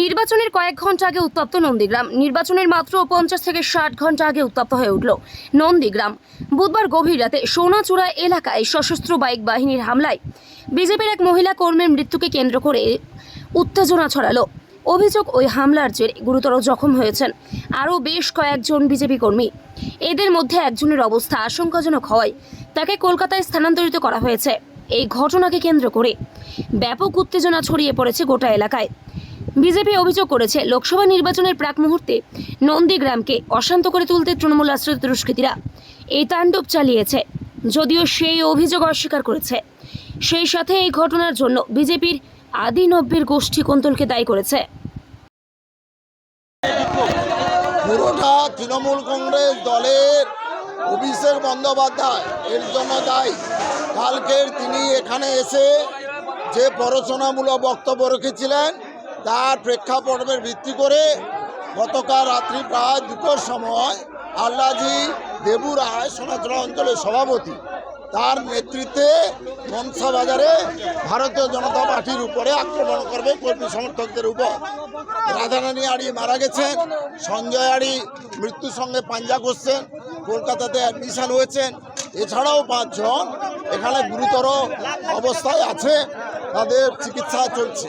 নির্বাচনের কয়েক ঘণ্টা আগে উত্তপ্ত নন্দীগ্রাম। নির্বাচনের মাত্র পঞ্চাশ থেকে ষাট ঘণ্টা আগে উত্তপ্ত হয়ে উঠল নন্দীগ্রাম। বুধবার গভীর রাতে সোনাচূড়া এলাকায় সশস্ত্র বাইক বাহিনীর হামলায় বিজেপির এক মহিলা কর্মীর মৃত্যুকে কেন্দ্র করে উত্তেজনা ছড়ালো। অভিযোগ ওই হামলার জেরে গুরুতর জখম হয়েছেন আরও বেশ কয়েকজন বিজেপি কর্মী। এদের মধ্যে একজনের অবস্থা আশঙ্কাজনক হওয়ায় তাকে কলকাতায় স্থানান্তরিত করা হয়েছে। এই ঘটনাকে কেন্দ্র করে ব্যাপক উত্তেজনা ছড়িয়ে পড়েছে গোটা এলাকায়। বিজেপি অভিযোগ করেছে, লোকসভা নির্বাচনের প্রাক মুহূর্তে নন্দীগ্রামকে অশান্ত করে তুলতে তৃণমূল আশ্রিত দুষ্কৃতীরা এই তাণ্ডব চালিয়েছে, যদিও সেই অভিযোগ অস্বীকার করেছে। সেই সাথে এই ঘটনার জন্য বিজেপির আদি নব্যের গোষ্ঠী কোন্তলকে দায়ী করেছে। পুরোটা তৃণমূল কংগ্রেস দলের অভিষেক বন্দ্যোপাধ্যায় এর জন্য দায়ী। কালকের তিনি এখানে এসে যে প্ররোচনামূলক বক্তব্য রেখেছিলেন তার প্রেক্ষাপটের ভিত্তি করে গতকাল রাত্রি প্রায় দুটোর সময় আল্লাজি দেবু রায় অঞ্চলের সভাপতি তার নেতৃত্বে মনসা বাজারে ভারতীয় জনতা পার্টির উপরে আক্রমণ করবে কর্মী সমর্থকদের উপর। রাধারানী আড়ি মারা গেছেন, সঞ্জয় আড়ি মৃত্যুর সঙ্গে পাঞ্জা করছেন, কলকাতাতে অ্যাডমিশন হয়েছেন। এছাড়াও পাঁচজন এখানে গুরুতর অবস্থায় আছে, তাদের চিকিৎসা চলছে।